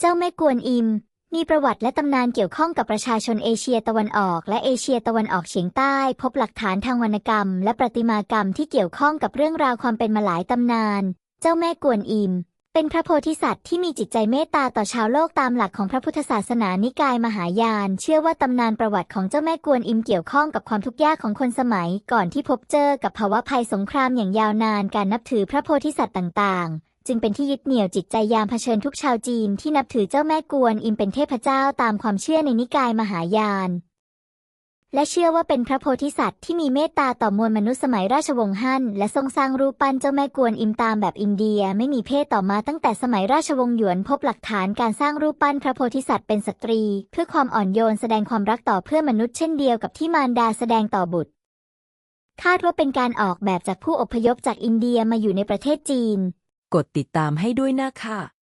เจ้าแม่กวนอิม มีประวัติและตำนานเกี่ยวข้องกับประชาชนเอเชียตะวันออก และเอเชียตะวันออกเฉียงใต้ พบหลักฐานทางวรรณกรรม และประติมากรรมที่เกี่ยวข้องกับเรื่องราวความเป็นมาหลายตำนาน เจ้าแม่กวนอิม เป็นพระโพธิสัตว์ที่มีจิตใจเมตตาต่อชาวโลกตามหลักของพระพุทธศาสนานิกายมหายาน เชื่อว่าตำนานประวัติของเจ้าแม่กวนอิมเกี่ยวข้องกับความทุกข์ยากของคนสมัย ก่อนที่พบเจอกับภาวะภัยสงครามอย่างยาวนาน การนับถือพระโพธิสัตว์ต่างๆ จึงเป็นที่ยึดเหนี่ยวจิตใจยามเผชิญทุกชาวจีนที่นับถือเจ้าแม่กวนอิมเป็นเทพเจ้าตามความเชื่อในนิกายมหายาน และเชื่อว่าเป็นพระโพธิสัตว์ที่มีเมตตาต่อมวลมนุษย์สมัยราชวงศ์ฮั่นและทรงสร้างรูปปั้นเจ้าแม่กวนอิมตามแบบอินเดียไม่มีเพศต่อมาตั้งแต่สมัยราชวงศ์หยวนพบหลักฐานการสร้างรูปปั้นพระโพธิสัตว์เป็นสตรี เพื่อความอ่อนโยนแสดงความรักต่อเพื่อนมนุษย์เช่นเดียวกับที่มารดาแสดงต่อบุตร คาดว่าเป็นการออกแบบจากผู้อพยพจากอินเดียมาอยู่ในประเทศจีน กดติดตามให้ด้วยนะคะ